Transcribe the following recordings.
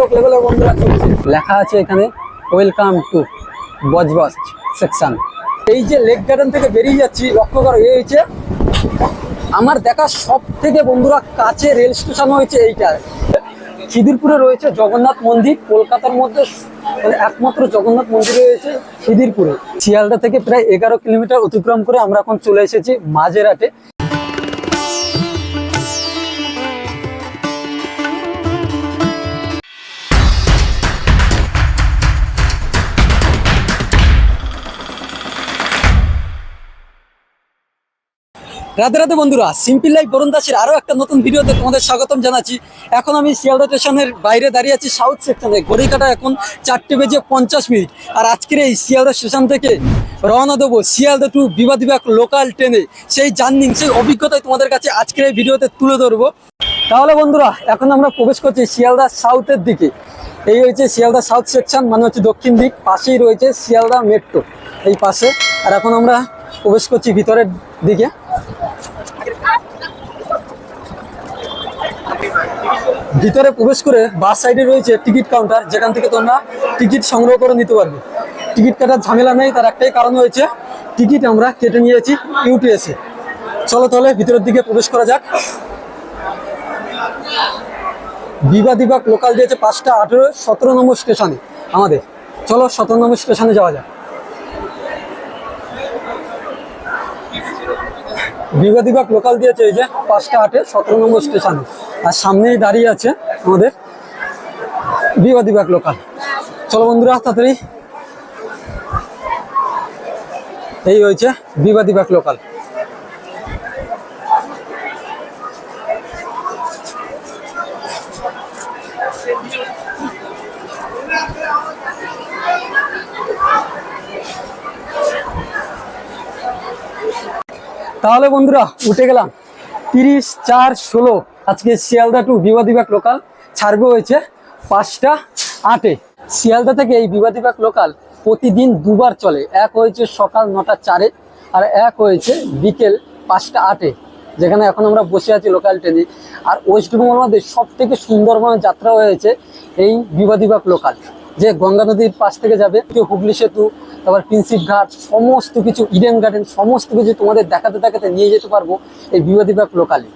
মারাত্মক লেভেলের বন্ধুরা চলছে লেখা আছে এখানে ওয়েলকাম টু বজবজ সেকশন এই যে লেক গার্ডেন থেকে বেরিয়ে যাচ্ছি লক্ষ্য করো এই হয়েছে আমার দেখা সব থেকে বন্ধুরা কাছে রেল স্টেশন হয়েছে এইটা। খিদিরপুরে রয়েছে জগন্নাথ মন্দির কলকাতার মধ্যে মানে একমাত্র জগন্নাথ মন্দির রয়েছে খিদিরপুরে শিয়ালদা থেকে প্রায় এগারো কিলোমিটার অতিক্রম করে আমরা এখন চলে এসেছি মাঝেরাটে রাধে রাধে বন্ধুরা সিম্পল লাইফ বরুণ দাসের আরও একটা নতুন ভিডিওতে তোমাদের স্বাগতম জানাচ্ছি। এখন আমি শিয়ালদা স্টেশনের বাইরে দাঁড়িয়ে আছি সাউথ সেকশনে ঘড়ি কাটা এখন চারটে বেজে পঞ্চাশ মিনিট। আর আজকের এই শিয়ালদা স্টেশন থেকে রওনা দেবো শিয়ালদা টু বিবাদ বিভাগ লোকাল ট্রেনে সেই জার্নি সেই অভিজ্ঞতাই তোমাদের কাছে আজকের এই ভিডিওতে তুলে ধরবো। তাহলে বন্ধুরা, এখন আমরা প্রবেশ করছি শিয়ালদা সাউথের দিকে। এই হচ্ছে শিয়ালদা সাউথ সেকশন মানে হচ্ছে দক্ষিণ দিক, পাশেই রয়েছে শিয়ালদা মেট্রো এই পাশে। আর এখন আমরা প্রবেশ করছি ভিতরের দিকে। ভিতরে প্রবেশ করে বাস সাইডে রয়েছে টিকিট কাউন্টার, যেখান থেকে তোমরা টিকিট সংগ্রহ করে নিতে পারবে। টিকিট কাটার ঝামেলা নেই, তার একটাই কারণ হয়েছে, টিকিট আমরা কেটে নিয়েছি ইউটিএসে চলো তাহলে ভিতরের দিকে প্রবেশ করা যাক। বিবাদ বিভাগ লোকাল দিয়েছে পাঁচটা আঠেরো, সতেরো নম্বর স্টেশনে আমাদের। চলো সতেরো নম্বর স্টেশনে যাওয়া যাক। বিভাগ লোকাল দিয়েছে এই যে পাঁচটা আটে সতেরো নম্বর স্টেশনে আর সামনেই দাঁড়িয়ে আছে আমাদের বিভাগ লোকাল চলো বন্ধুরা, তাড়াতাড়ি। এই হয়েছে বিবাদ লোকাল তাহলে বন্ধুরা, উঠে গেলাম। তিরিশ চার ষোলো, আজকে শিয়ালদা টু বিবাদিবাগ লোকাল ছাড়বে হয়েছে পাঁচটা আটে। শিয়ালদা থেকে এই বিবাদিবাগ লোকাল প্রতিদিন দুবার চলে। এক হয়েছে সকাল নটা চারে আর এক হয়েছে বিকেল পাঁচটা আটে, যেখানে এখন আমরা বসে আছি লোকাল ট্রেনে আর ওয়েস্ট বেঙ্গলের মধ্যে সব থেকে সুন্দরবন যাত্রা হয়েছে এই বিবাদিবাগ লোকাল যে গঙ্গা নদীর পাশ থেকে যাবে হুগলি সেতু, তারপর প্রিন্সিপ ঘাট, সমস্ত কিছু ইডেন গার্ডেন, সমস্ত কিছু তোমাদের দেখাতে দেখাতে নিয়ে যেতে পারব এই বিবাদিবাগ লোকালে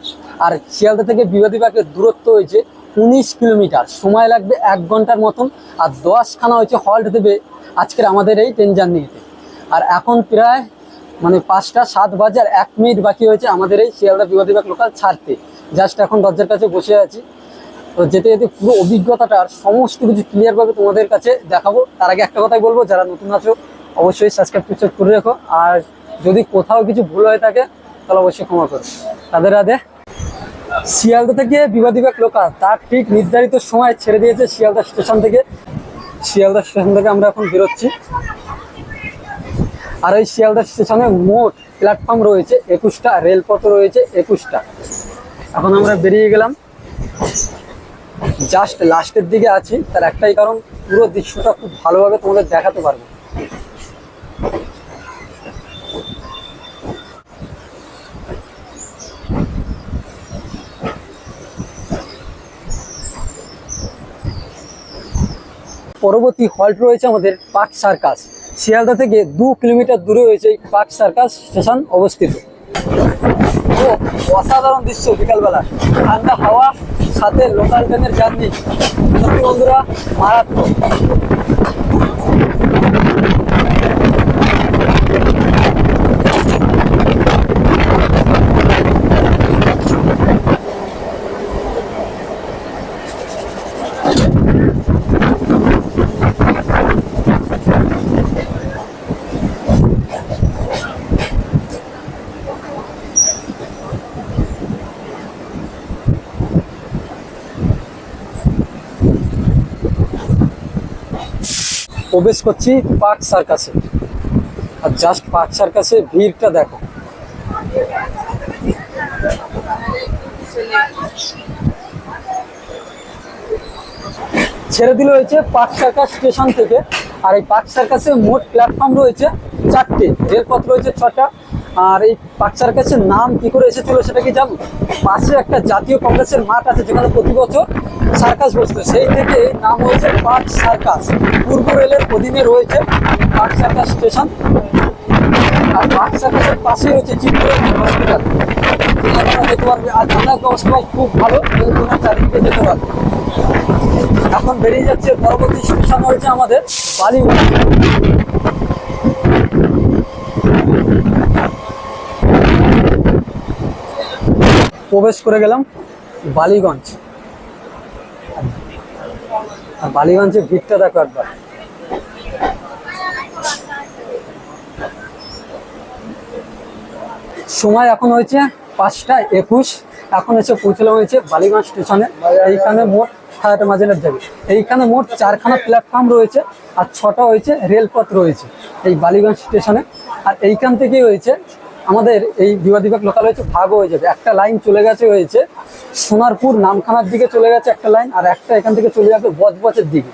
আর শিয়ালদা থেকে বিবাদিবাগের দূরত্ব হয়েছে উনিশ কিলোমিটার। সময় লাগবে এক ঘণ্টার মতন, আর দশখানা হয়েছে হল্ট দেবে আজকের আমাদের এই ট্রেন জার্নিতে। আর এখন প্রায় মানে পাঁচটা সাত বাজে আর এক মিনিট বাকি হয়েছে আমাদের এই শিয়ালদা বিবাদিবাগ লোকাল ছাড়তে। জাস্ট এখন দরজার কাছে বসে আছি। তো যেতে যেতে পুরো অভিজ্ঞতাটা আর সমস্ত কিছু ক্লিয়ারভাবে তোমাদের কাছে দেখাবো। তার আগে একটা কথাই বলব, যারা নতুন আছো, অবশ্যই সাবস্ক্রাইব করে রেখো। আর যদি কোথাও কিছু ভুল হয়ে থাকে, তাহলে অবশ্যই ক্ষমা করো। তাদের রাধে। শিয়ালদা থেকে বিবাদিবাগ লোকাল তার ঠিক নির্ধারিত সময় ছেড়ে দিয়েছে শিয়ালদা স্টেশন থেকে। শিয়ালদা স্টেশন থেকে আমরা এখন বেরোচ্ছি। আর ওই শিয়ালদা স্টেশনে মোট প্ল্যাটফর্ম রয়েছে একুশটা রেলপথ রয়েছে একুশটা। এখন আমরা বেরিয়ে গেলাম। জাস্ট লাস্টের দিকে আছি, তার একটাই কারণ, পুরো দৃশ্যটা খুব ভালোভাবে তোমাদের দেখাতে পারব। পরবর্তী হল্ট রয়েছে আমাদের পার্ক সার্কাস। শিয়ালদা থেকে দু কিলোমিটার দূরে রয়েছে এই পার্ক সার্কাস স্টেশন অবস্থিত। অসাধারণ দৃশ্য বিকালবেলা। ঠান্ডা হাওয়া সাথে লোকাল ট্রেনের জার্নি সত্যি বন্ধুরা মারাত্মক। প্রবেশ করছি পার্ক সার্কাসে। আর জাস্ট পার্ক সার্কাসে ভিড়টা দেখো। ছেড়ে দিল হয়েছে পার্ক সার্কাস স্টেশন থেকে। আর এই পার্ক সার্কাসে মোট প্ল্যাটফর্ম রয়েছে চারটে। রেলপথ রয়েছে ছটা আর এই পাকচার কাছে নাম কি করে এসেছিল সেটা কি জানো পাশে একটা জাতীয় কংগ্রেসের মাঠ আছে যেখানে প্রতি বছর সার্কাস বসতো। সেই থেকে নাম হয়েছে পার্ক সার্কাস। পূর্ব রেলের অধীনে রয়েছে পার্ক সার্কাস স্টেশন। আর পার্ক সার্কাসের পাশেই রয়েছে চিত্তরঞ্জন হসপিটাল। যেতে পারবে আর যাতায়াত ব্যবস্থা খুব ভালো চারিদিকে যেতে পারবে এখন বেরিয়ে যাচ্ছে, পরবর্তী স্টেশন হয়েছে আমাদের বালিগঞ্জ প্রবেশ করে গেলাম বালিগঞ্জ। বালিগঞ্জের ভিড়টা দেখো একবার। সময় এখন হয়েছে পাঁচটা একুশ, এখন এসে পৌঁছলাম হয়েছে বালিগঞ্জ স্টেশনে। এইখানে মোট হ্যাঁ এটা মাঝে যাবে এইখানে মোট চারখানা প্ল্যাটফর্ম রয়েছে আর ছটা হয়েছে রেলপথ রয়েছে এই বালিগঞ্জ স্টেশনে। আর এইখান থেকেই হয়েছে আমাদের এই বিবাদিবাগ লোকাল হয়েছে ভাগও হয়ে যাবে। একটা লাইন চলে গেছে হয়েছে, সোনারপুর নামখানার দিকে চলে গেছে একটা লাইন, আর একটা এখান থেকে চলে যাবে বজবচের দিকে।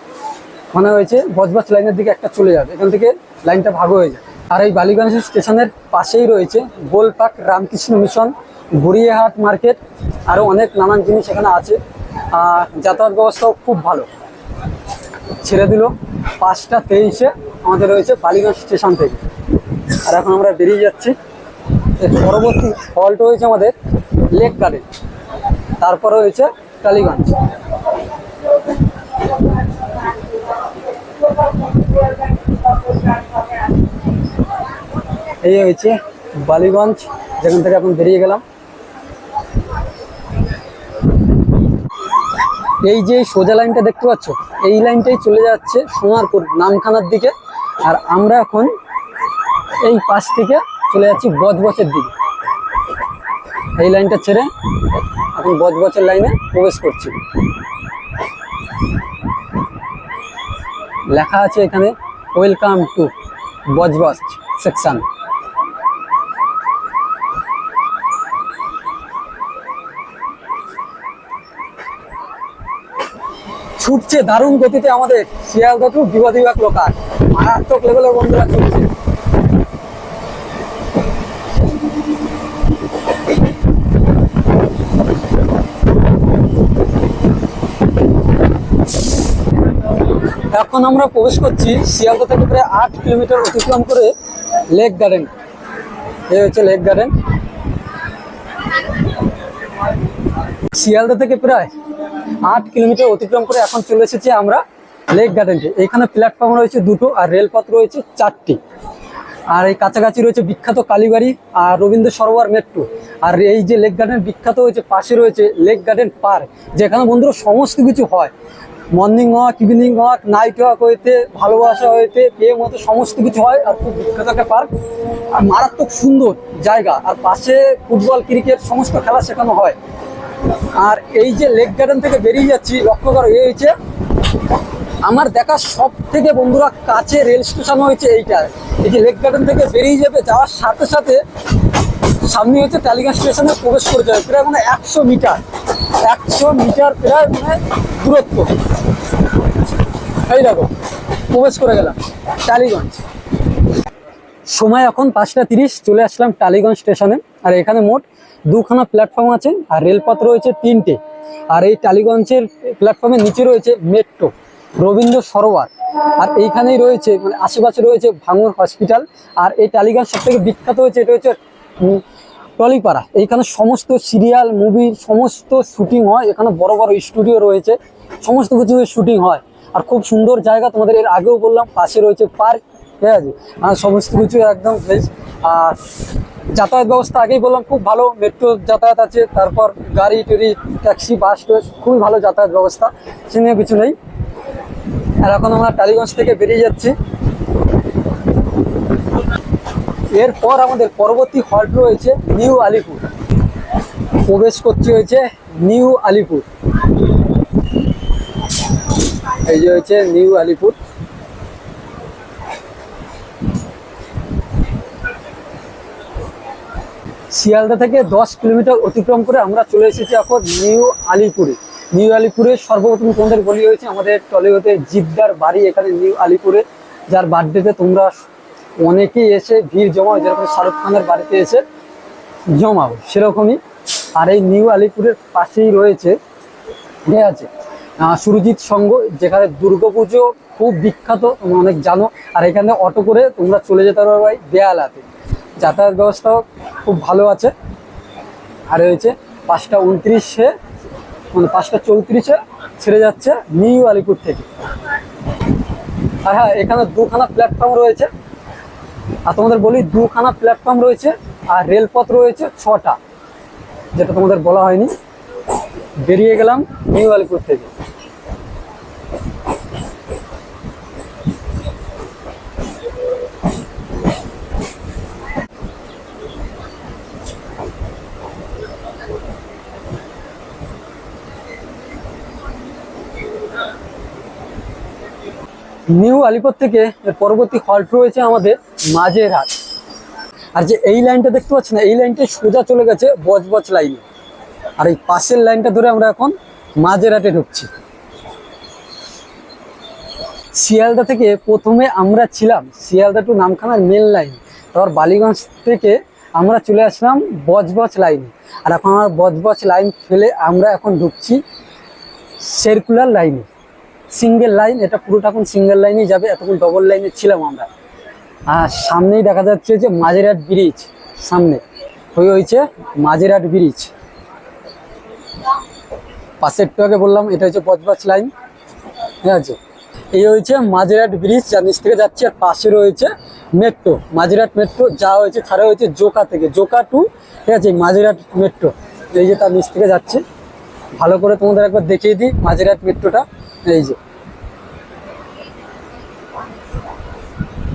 মানে হয়েছে বজবজ লাইনের দিকে একটা চলে যাবে, এখান থেকে লাইনটা ভাগ হয়ে যায় আর এই বালিগঞ্জ স্টেশনের পাশেই রয়েছে গোলপাক রামকৃষ্ণ মিশন, গড়িয়াহাট মার্কেট আরও অনেক নানান জিনিস এখানে আছে। আর যাতায়াত ব্যবস্থাও খুব ভালো। ছেড়ে দিল পাঁচটা তেইশে, আমাদের রয়েছে বালিগঞ্জ স্টেশন থেকে। আর এখন আমরা বেরিয়ে যাচ্ছি। পরবর্তী হল্ট হয়েছে আমাদের লেক গার্ডেন তারপরে হয়েছে টালিগঞ্জ এই হয়েছে বালিগঞ্জ যেখান থেকে এখন বেরিয়ে গেলাম। এই যে সোজা লাইনটা দেখতে পাচ্ছ, এই লাইনটাই চলে যাচ্ছে সোনারপুর, নামখানার দিকে। আর আমরা এখন এই পাশ থেকে চলে যাচ্ছি বজবচের দিকে। এই লাইনটা ছেড়ে এখন বজবচের লাইনে প্রবেশ করছি। লেখা আছে এখানে ওয়েলকাম টু বজবচ সেকশন ছুটছে দারুণ গতিতে আমাদের শিয়ালদা টু বিবাদিবাগ লোকাল মারাত্মক লেভেলের বন্ধুরা ছুটছে এখন আমরা প্রবেশ করছি শিয়ালদা থেকে প্রায় আট কিলোমিটার অতিক্রম করে লেক গার্ডেন। এই হচ্ছে লেক গার্ডেন। শিয়ালদা থেকে প্রায় আট কিলোমিটার অতিক্রম করে এখন চলে এসেছি আমরা লেক গার্ডেনকে। এখানে প্ল্যাটফর্ম রয়েছে দুটো আর রেলপথ রয়েছে চারটি। আর এই কাছাকাছি রয়েছে বিখ্যাত কালীবাড়ি আর রবীন্দ্র সরোবর মেট্রো। আর এই যে লেক গার্ডেন বিখ্যাত হয়েছে, পাশে রয়েছে লেক গার্ডেন পার্ক। যেখানে বন্ধুরা সমস্ত কিছু হয়। Morning walk, evening walk, night walk হইতে, ভালোবাসা হইতে প্রেম হতে সমস্ত কিছু হয় আর খুব বিখ্যাত একটা পার্ক। আর মারাত্মক সুন্দর জায়গা। আর পাশে ফুটবল, ক্রিকেট সমস্ত খেলা শেখানো হয়। আর এই যে লেক গার্ডেন থেকে বেরিয়ে যাচ্ছি, লক্ষ্য করো, এই হয়েছে আমার দেখা সব থেকে বন্ধুরা কাছে রেল স্টেশন হয়েছে এইটা। এই যে লেক গার্ডেন থেকে বেরিয়ে যাবে, যাওয়ার সাথে সাথে সামনে হচ্ছে টালিগঞ্জ স্টেশনে প্রবেশ করে যাবে প্রায় মানে একশো মিটার। একশো মিটার প্রায় মানে দূরত্ব। এই দেখো, প্রবেশ করে গেলাম, টালিগঞ্জ। সময় এখন পাঁচটা তিরিশ, চলে আসলাম টালিগঞ্জ স্টেশনে। আর এখানে মোট দুখানা প্ল্যাটফর্ম আছে, আর রেলপথ রয়েছে তিনটে। আর এই টালিগঞ্জের প্ল্যাটফর্মের নিচে রয়েছে মেট্রো রবীন্দ্র সরোবর আর এইখানেই রয়েছে মানে আশেপাশে রয়েছে ভাঙুর হসপিটাল আর এই টালিগঞ্জ সব থেকে বিখ্যাত হয়েছে, এটা হচ্ছে টলিপাড়া এইখানে সমস্ত সিরিয়াল, মুভি, সমস্ত শুটিং হয়। এখানে বড় বড় স্টুডিও রয়েছে। সমস্ত কিছু শুটিং হয়। আর খুব সুন্দর জায়গা তোমাদের এর আগেও বললাম, পাশে রয়েছে পার্ক, ঠিক আছে? আর সমস্ত কিছু একদম বেশ, আর যাতায়াত ব্যবস্থা আগেই বললাম, খুব ভালো। মেট্রো যাতায়াত আছে, তারপর গাড়ি টাড়ি ট্যাক্সি, বাস খুবই ভালো যাতায়াত ব্যবস্থা। সে নিয়ে কিছু নেই। আর এখন আমরা টালিগঞ্জ থেকে বেরিয়ে যাচ্ছি। এরপর আমাদের পরবর্তী হল্ট রয়েছে নিউ আলিপুর প্রবেশ করতে হয়েছে নিউ আলিপুর এই যে হচ্ছে নিউ আলিপুর শিয়ালদা থেকে দশ কিলোমিটার অতিক্রম করে আমরা চলে এসেছি এখন নিউ আলিপুরে নিউ আলিপুরে সর্বপ্রথম তোমাদের বলি হয়েছে আমাদের টলিউডে জিদ্দার বাড়ি এখানে নিউ আলিপুরে যার বার্থডেতে তোমরা অনেকেই এসে ভিড় জমাও যেরকম শাহরুখ খানের বাড়িতে এসে জমাও সেরকমই। আর এই নিউ আলিপুরের পাশেই রয়েছে ঠিক আছে সুরজিৎ সংঘ, যেখানে দুর্গাপুজো খুব বিখ্যাত, তোমরা অনেক জানো। আর এখানে অটো করে তোমরা চলে যেতে পারো ভাই বেয়ালাতে যাতায়াত ব্যবস্থাও খুব ভালো আছে। আর রয়েছে পাঁচটা উনত্রিশে মানে পাঁচটা চৌত্রিশে ছেড়ে যাচ্ছে নিউ আলিপুর থেকে। আর হ্যাঁ এখানে দুখানা প্ল্যাটফর্ম রয়েছে। আর তোমাদের বলি দুখানা প্ল্যাটফর্ম রয়েছে আর রেলপথ রয়েছে ছটা, যেটা তোমাদের বলা হয়নি। বেরিয়ে গেলাম নিউ আলিপুর থেকে। নিউ আলিপুর থেকে এর পরবর্তী হল্ট রয়েছে আমাদের। মাঝের হাট আর যে এই লাইনটা দেখতে পাচ্ছি না, এই লাইনটা সোজা চলে গেছে বজবজ লাইনে। আর এই পাশের লাইনটা ধরে আমরা এখন মাঝের হাটে ঢুকছি। শিয়ালদা থেকে প্রথমে আমরা ছিলাম শিয়ালদা টু নামখানার মেন লাইন তারপর বালিগঞ্জ থেকে আমরা চলে আসলাম বজবজ লাইনে আর এখন আমার বজবজ লাইন ফেলে আমরা এখন ঢুকছি সার্কুলার লাইনে সিঙ্গেল লাইন এটা পুরোটা এখন সিঙ্গেল লাইনেই যাবে, এতক্ষণ ডবল লাইনে ছিলাম আমরা। আর সামনেই দেখা যাচ্ছে যে মাঝেরহাট ব্রিজ, সামনে। ওই হয়েছে মাঝেরহাট ব্রিজ। পাশের আগে বললাম, এটা হচ্ছে বজবাজ লাইন। ঠিক আছে? এই হয়েছে মাঝেরহাট ব্রিজ যার নিচ থেকে যাচ্ছে, আর পাশে রয়েছে মেট্রো। মাঝেরহাট মেট্রো, যা হয়েছে, তারা হয়েছে জোকা থেকে। জোকা টু, ঠিক আছে, মাঝেরহাট মেট্রো। এই যে তার নিচ থেকে যাচ্ছে। ভালো করে তোমাদের একবার দেখিয়ে দিই মাঝেরহাট মেট্রোটা। এই যে।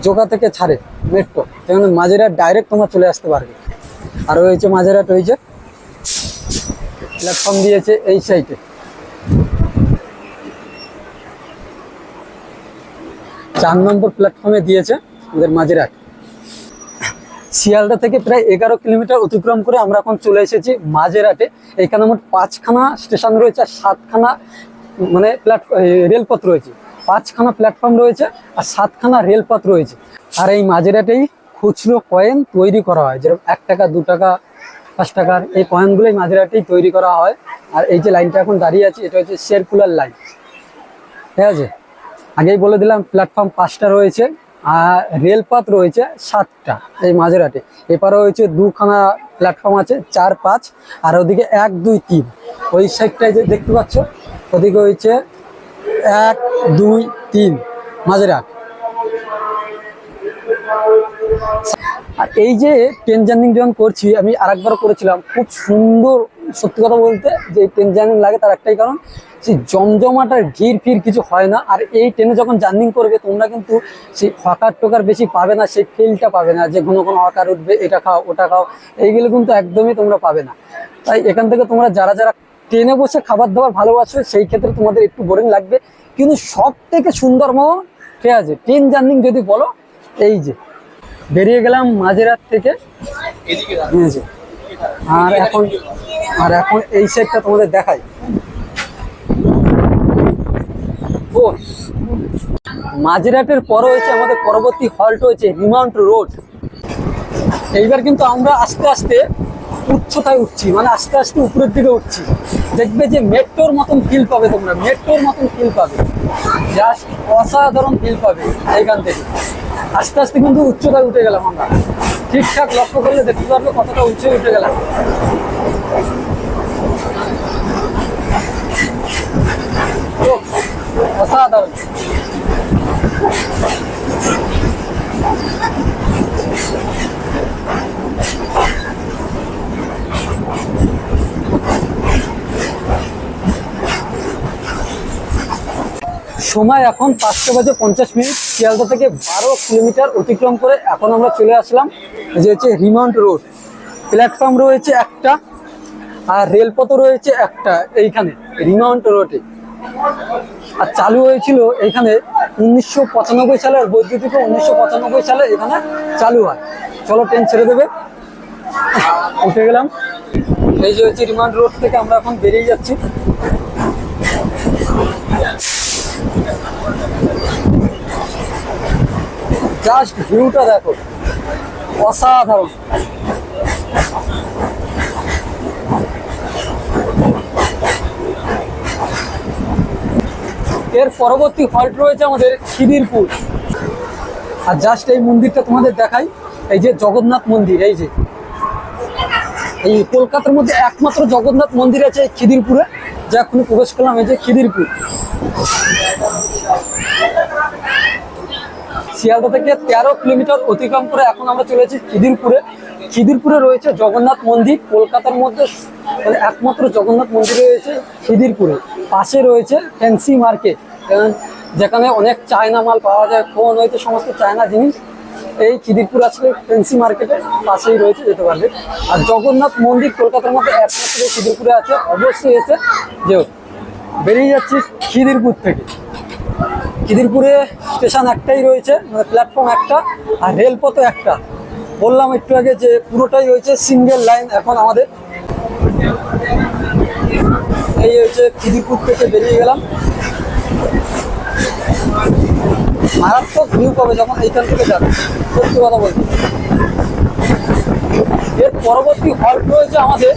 জোকা থেকে ছাড়ে মেট্রো সেখানে মাঝেরহাট ডাইরেক্ট তোমরা চলে আসতে পারবে। আর রয়েছে মাঝেরহাট হয়েছে প্ল্যাটফর্ম দিয়েছে এই সাইডে চার নম্বর প্ল্যাটফর্মে দিয়েছে আমাদের মাঝেরহাট। শিয়ালদা থেকে প্রায় এগারো কিলোমিটার অতিক্রম করে আমরা এখন চলে এসেছি মাঝেরহাটে। এখানে মোট পাঁচখানা স্টেশন রয়েছে আর সাতখানা মানে প্ল্যাটফর্ম রেলপথ রয়েছে। পাঁচখানা প্ল্যাটফর্ম রয়েছে আর সাতখানা রেলপথ রয়েছে। আর এই মাঝেরহাটেই খুচরো কয়েন তৈরি করা হয়। যেরকম এক টাকা, দু টাকা, পাঁচ টাকার এই কয়েনগুলোই মাঝেরহাটেই তৈরি করা হয়। আর এই যে লাইনটা এখন দাঁড়িয়ে আছে, এটা হচ্ছে সার্কুলার লাইন ঠিক আছে? আগেই বলে দিলাম প্ল্যাটফর্ম পাঁচটা রয়েছে আর রেলপথ রয়েছে সাতটা এই মাঝেরহাটে। এপারে রয়েছে দুখানা প্ল্যাটফর্ম আছে, চার, পাঁচ, আর ওদিকে এক, দুই, তিন। ওই সাইডটায় যে দেখতে পাচ্ছ, ওদিকে হয়েছে এক, দুই, তিন। মাঝেরহাট আর এই যে ট্রেন জার্নিং যখন করছি, আমি আরেকবার করেছিলাম। খুব সুন্দর, সত্যি কথা বলতে, যে ট্রেন জার্নিং লাগে তার একটাই কারণ সেই জমজমাটার ঘির ফির কিছু হয় না। আর এই ট্রেনে যখন জার্নিং করবে, তোমরা কিন্তু সেই হকার টোকার বেশি পাবে না, সেই ফিলটা পাবে না, যে কোনো কোনো হকার উঠবে, এটা খাও, ওটা খাও, এইগুলো কিন্তু একদমই তোমরা পাবে না। তাই এখান থেকে তোমরা যারা যারা ট্রেনে বসে খাবার দাবার ভালোবাসো সেই ক্ষেত্রে তোমাদের একটু বোরিং লাগবে। কিন্তু সব থেকে সুন্দর মহ ঠিক আছে ট্রেন জার্নি যদি বলো, এই যে, বেরিয়ে গেলাম মাঝেরাত থেকে। আর এখন আর এখন এই সাইডটা তোমাদের দেখাই। ও, মাঝেরহাটের পর হয়েছে আমাদের পরবর্তী হল্ট হয়েছে রিমাউন্ট রোড এইবার কিন্তু আমরা আস্তে আস্তে উচ্চতায় উঠছি মানে আস্তে আস্তে উপরের দিকে উঠছি। দেখবে যে মেট্রোর মতন ফিল পাবে তোমরা, মেট্রোর মতন ফিল পাবে। জাস্ট অসাধারণ ফিল পাবে এইখান থেকে। আস্তে আস্তে কিন্তু উচ্চতায় উঠে গেলাম আমরা। ঠিকঠাক লক্ষ্য করলে দেখতে পারবে কতটা উঁচে উঠে গেলাম। অসাধারণ। সময় এখন পাঁচটা বাজে পঞ্চাশ মিনিট। শিয়ালদা থেকে বারো কিলোমিটার অতিক্রম করে এখন আমরা চলে আসলাম। যে হচ্ছে রিমাউন্ট রোড। প্ল্যাটফর্ম রয়েছে একটা আর রেলপথও রয়েছে একটা, এইখানে রিমাউন্ট রোডে। আর চালু হয়েছিল এখানে উনিশশো পঁচানব্বই সালের, বৈদ্যুতিক উনিশশো পঁচানব্বই সালে এখানে চালু হয়। চলো, ট্রেন ছেড়ে দেবে। উঠে গেলাম। এই যে হচ্ছে রিমান্ড রোড থেকে আমরা এখন বেরিয়ে যাচ্ছি। জাস্ট ভিউটা দেখো। অসাধারণ। এর পরবর্তী হল্ট রয়েছে আমাদের খিদিরপুর আর জাস্ট এই মন্দিরটা তোমাদের দেখাই। এই যে জগন্নাথ মন্দির, এই যে। এই কলকাতার মধ্যে একমাত্র জগন্নাথ মন্দির আছে খিদিরপুরে। যা এখন প্রবেশ করলাম, এই যে খিদিরপুর। শিয়ালদা থেকে তেরো কিলোমিটার অতিক্রম করে এখন আমরা চলে চলেছি খিদিরপুরে। খিদিরপুরে রয়েছে জগন্নাথ মন্দির। কলকাতার মধ্যে মানে একমাত্র জগন্নাথ মন্দির রয়েছে খিদিরপুরে। পাশে রয়েছে ফ্যান্সি মার্কেট। যেখানে অনেক চায়না মাল পাওয়া যায় ফোন হয়তো সমস্ত চায়না জিনিস এই খিদিরপুর আসলে ফ্যান্সি মার্কেটের পাশেই রয়েছে যেতে পারবে। আর জগন্নাথ মন্দির কলকাতার মধ্যে একমাত্র খিদিরপুরে আছে। অবশ্যই এসে যে বেরিয়ে যাচ্ছি খিদিরপুর থেকে। খিদিরপুরে স্টেশন একটাই রয়েছে মানে প্ল্যাটফর্ম একটা আর রেলপথও একটা। বললাম একটু আগে যে পুরোটাই হয়েছে সিঙ্গেল লাইন এখন আমাদের। এই হচ্ছে খিদিরপুর থেকে বেরিয়ে গেলাম। মারাত্মক ভিউ পাবে যখন এইখান থেকে যাবে, সত্যি কথা বলছি এর পরবর্তী হল্ট রয়েছে আমাদের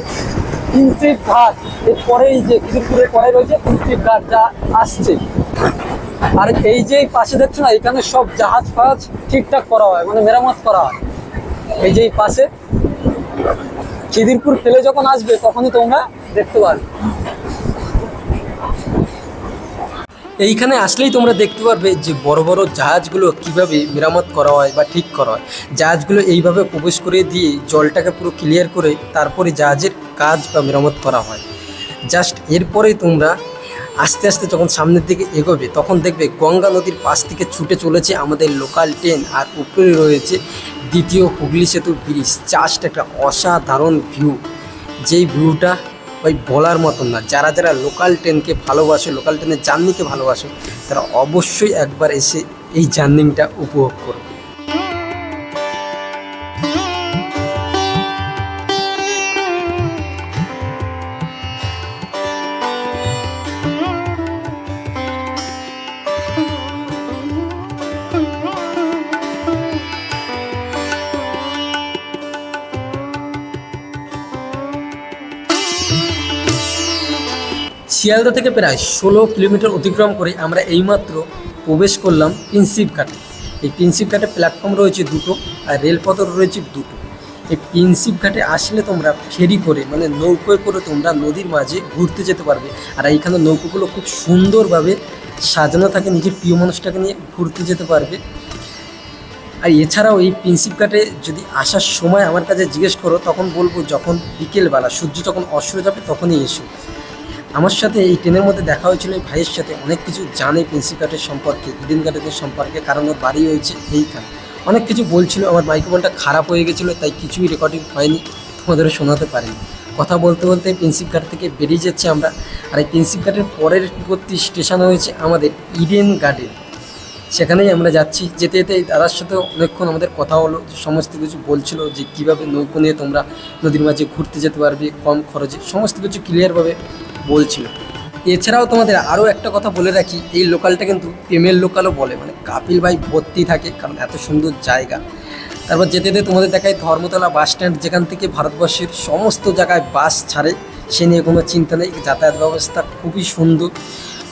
প্রিন্সিপ ঘাট। এর পরেই যে খিদিরপুরের পরে রয়েছে প্রিন্সিপ ঘাট যা আসছে। আর এই যে পাশে দেখছ না, এখানে সব জাহাজ ফাহাজ ঠিকঠাক করা হয় মানে মেরামত করা হয়। এই যে পাশে, খিদিরপুর ফেলে যখন আসবে, তখনই তোমরা দেখতে পারবে। এইখানে আসলেই তোমরা দেখতে পারবে যে বড় বড় জাহাজগুলো কীভাবে মেরামত করা হয় বা ঠিক করা হয়। জাহাজগুলো এইভাবে প্রবেশ করে দিয়ে জলটাকে পুরো ক্লিয়ার করে তারপরে জাহাজের কাজ বা মেরামত করা হয়। জাস্ট এরপরে তোমরা আস্তে আস্তে যখন সামনের দিকে এগোবে, তখন দেখবে গঙ্গা নদীর পাশ থেকে ছুটে চলেছে আমাদের লোকাল ট্রেন আর উপরে রয়েছে দ্বিতীয় হুগলি সেতু ব্রিজ। জাস্ট একটা অসাধারণ ভিউ যেই ভিউটা ওই বলার মতন না। যারা যারা লোকাল ট্রেনকে ভালোবাসে লোকাল ট্রেনের জার্নিকে ভালোবাসে, তারা অবশ্যই একবার এসে এই জার্নিংটা উপভোগ করবে। শিয়ালদা থেকে প্রায় ষোলো কিলোমিটার অতিক্রম করে আমরা এইমাত্র প্রবেশ করলাম প্রিন্সিপ ঘাটে। এই প্রিন্সিপ ঘাটে প্ল্যাটফর্ম রয়েছে দুটো আর রেলপথও রয়েছে দুটো। এই প্রিন্সিপ ঘাটে আসলে তোমরা ফেরি করে মানে নৌকোয় করে তোমরা নদীর মাঝে ঘুরতে যেতে পারবে। আর এইখানে নৌকোগুলো খুব সুন্দরভাবে সাজানো থাকে, নিজের প্রিয় মানুষটাকে নিয়ে ঘুরতে যেতে পারবে। আর এছাড়াও এই প্রিন্সিপ ঘাটে যদি আসার সময় আমার কাছে জিজ্ঞেস করো, তখন বলব যখন বিকেলবেলা সূর্য যখন অস্ত যাবে তখনই এসো। আমার সাথে এই ট্রেনের মধ্যে দেখা হয়েছিল, এই ভাইয়ের সাথে। অনেক কিছু জানে প্রিন্সিপ ঘাটের সম্পর্কে, ইডেন ঘাটের সম্পর্কে, কারণ ওর বাড়ি হয়েছে এইখানে। অনেক কিছু বলছিল, আমার মাইক্রোফোনটা খারাপ হয়ে গেছিল, তাই কিছুই রেকর্ডিং হয়নি তোমাদেরও শোনাতে পারিনি। কথা বলতে বলতে প্রিন্সিপ ঘাট থেকে বেরিয়ে যাচ্ছি আমরা, আর এই প্রিন্সিপ ঘাটের পরের পরবর্তী স্টেশন হয়েছে আমাদের ইডেন গার্ডেন। সেখানেই আমরা যাচ্ছি, যেতে যেতে দাদার সাথে অনেকক্ষণ আমাদের কথা হলো, সমস্ত কিছু বলছিল যে কীভাবে নৌকো নিয়ে তোমরা নদীর মাঝে ঘুরতে যেতে পারবে, কম খরচে, সমস্ত কিছু ক্লিয়ারভাবে বলছিল। এছাড়াও তোমাদের আরও একটা কথা বলে রাখি, এই লোকালটা কিন্তু প্রেমের লোকালও বলে মানে কাপিল ভাই ভর্তি থাকে, কারণ এত সুন্দর জায়গা। তারপর যেতে যেতে তোমাদের দেখায় ধর্মতলা বাস স্ট্যান্ড, যেখান থেকে ভারতবর্ষের সমস্ত জায়গায় বাস ছাড়ে, সে নিয়ে কোনো চিন্তা নেই, যাতায়াত ব্যবস্থা খুবই সুন্দর।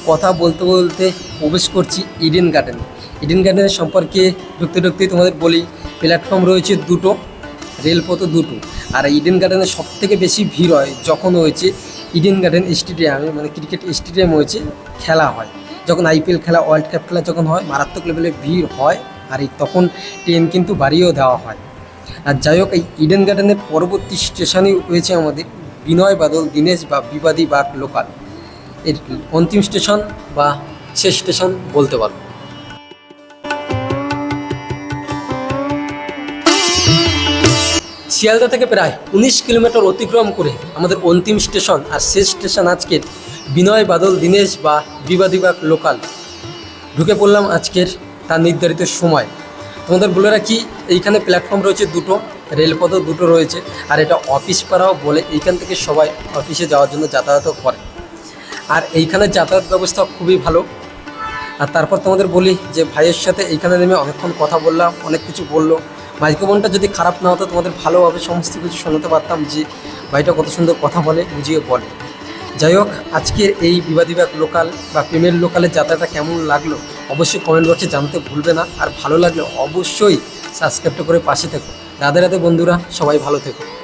কথা বলতে বলতে প্রবেশ করছি ইডেন গার্ডেন ইডেন গার্ডেনের সম্পর্কে ঢুকতে ঢুকতেই তোমাদের বলি প্ল্যাটফর্ম রয়েছে দুটো। রেলপথও দুটো। আর ইডেন গার্ডেনে সব থেকে বেশি ভিড় হয় যখন হয়েছে ইডেন গার্ডেন স্টেডিয়ামে মানে ক্রিকেট স্টেডিয়াম হয়েছে, খেলা হয়। যখন আইপিএল খেলা, ওয়ার্ল্ড কাপ খেলা যখন হয়, মারাত্মক লেভেলে ভিড় হয়, আর এই তখন ট্রেন কিন্তু বাড়িয়েও দেওয়া হয়। আর যাই হোক, এই ইডেন গার্ডেনের পরবর্তী স্টেশনই রয়েছে আমাদের বিনয় বাদল, দীনেশ বা বিবাদী বা লোকাল। এর অন্তিম স্টেশন বা শেষ স্টেশন বলতে পারব। শিয়ালদা থেকে প্রায় উনিশ কিলোমিটার অতিক্রম করে আমাদের অন্তিম স্টেশন আর শেষ স্টেশন আজকের বিনয় বাদল দীনেশ বা বিবাদী বা লোকাল। ঢুকে পড়লাম আজকের তার নির্ধারিত সময়। তোমাদের বলে রাখি, এইখানে প্ল্যাটফর্ম রয়েছে দুটো, রেলপথও দুটো রয়েছে, আর এটা অফিস পাড়াও বলে এইখান থেকে সবাই অফিসে যাওয়ার জন্য যাতায়াতও করে। আর এইখানে যাতায়াত ব্যবস্থা খুবই ভালো। আর তারপর তোমাদের বলি যে ভাইয়ের সাথে এইখানে নেমে অনেকক্ষণ কথা বললাম, অনেক কিছু বলল। মাইক্রোফোনটা যদি খারাপ না হতো, তোমাদের ভালোভাবে সমস্ত কিছু শোনাতে পারতাম যে ভাইটা কত সুন্দর কথা বলে, বুঝিয়ে বলে। যাই হোক, আজকের এই বিবাদী ব্যাগ লোকাল বা প্রেমের লোকালের যাত্রাটা কেমন লাগল, অবশ্যই কমেন্ট বক্সে জানতে ভুলবে না। আর ভালো লাগলে অবশ্যই সাবস্ক্রাইবটা করে পাশে থেকো। রাধে রাধে বন্ধুরা, সবাই ভালো থেকো।